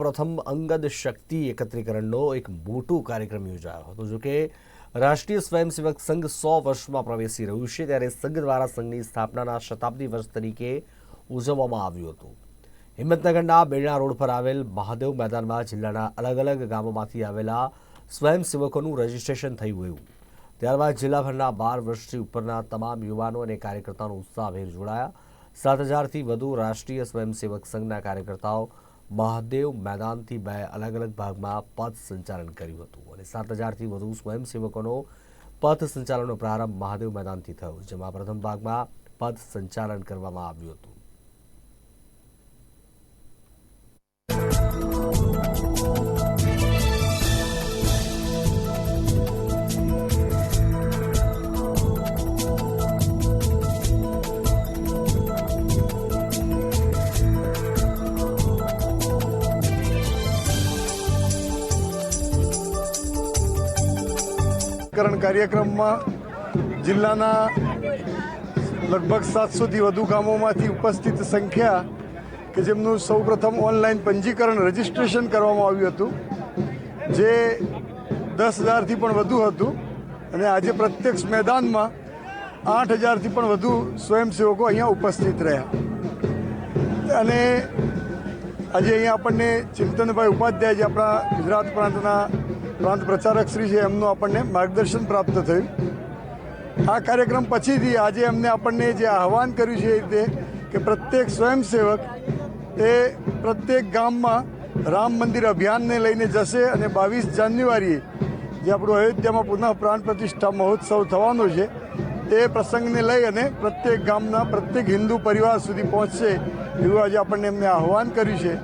પ્રથમ અંગદ શક્તિ એકત્રીકરણનો એક મોટો કાર્યક્રમ યોજાયો હતો, જો કે રાષ્ટ્રીય સ્વયંસેવક સંઘ સો વર્ષમાં પ્રવેશી રહ્યું છે, ત્યારે સંઘ દ્વારા સંઘની સ્થાપનાના શતાબ્દી વર્ષ તરીકે ઉજવવામાં આવ્યું હતું. હિંમતનગરના બેડા રોડ પર આવેલ મહાદેવ મેદાનમાં જિલ્લાના અલગ અલગ ગામોમાંથી આવેલા સ્વયંસેવકોનું રજીસ્ટ્રેશન થયું ગયું ત્યારબાદ જિલ્લાભરના બાર વર્ષથી ઉપરના તમામ યુવાનો અને કાર્યકર્તાઓનો ઉત્સાહભેર જોડાયા. સાત હજારથી વધુ રાષ્ટ્રીય સ્વયંસેવક સંઘના કાર્યકર્તાઓ મહાદેવ મેદાનથી બે અલગ અલગ ભાગમાં પથ સંચાલન કર્યું હતું અને સાત હજારથી વધુ સ્વયંસેવકોનો પથ સંચાલનનો પ્રારંભ મહાદેવ મેદાનથી થયો, જેમાં પ્રથમ ભાગમાં પથ સંચાલન કરવામાં આવ્યું હતું. કરણ કાર્યક્રમમાં જિલ્લાના લગભગ સાતસોથી વધુ ગામોમાંથી ઉપસ્થિત સંખ્યા કે જેમનું સૌપ્રથમ ઓનલાઈન પંજીકરણ રજીસ્ટ્રેશન કરવામાં આવ્યું હતું, જે દસ હજારથી પણ વધુ હતું અને આજે પ્રત્યક્ષ મેદાનમાં આઠ હજારથી પણ વધુ સ્વયંસેવકો અહીંયા ઉપસ્થિત રહ્યા. અને આજે અહીંયા આપણને ચિંતનભાઈ ઉપાધ્યાય જે આપણા ગુજરાત પ્રાંતના પ્રાંત પ્રચારક શ્રી છે એમનું આપણને માર્ગદર્શન પ્રાપ્ત થયું. આ કાર્યક્રમ પછીથી આજે એમને આપણને જે આહવાન કર્યું છે એ રીતે કે પ્રત્યેક સ્વયંસેવક એ પ્રત્યેક ગામમાં રામ મંદિર અભિયાનને લઈને જશે અને બાવીસ જાન્યુઆરીએ જે આપણું અયોધ્યામાં પુનઃ પ્રાણ પ્રતિષ્ઠા મહોત્સવ થવાનો છે, તે પ્રસંગને લઈ અને પ્રત્યેક ગામના પ્રત્યેક હિન્દુ પરિવાર સુધી પહોંચશે એવું આજે આપણને એમને આહવાન કર્યું છે.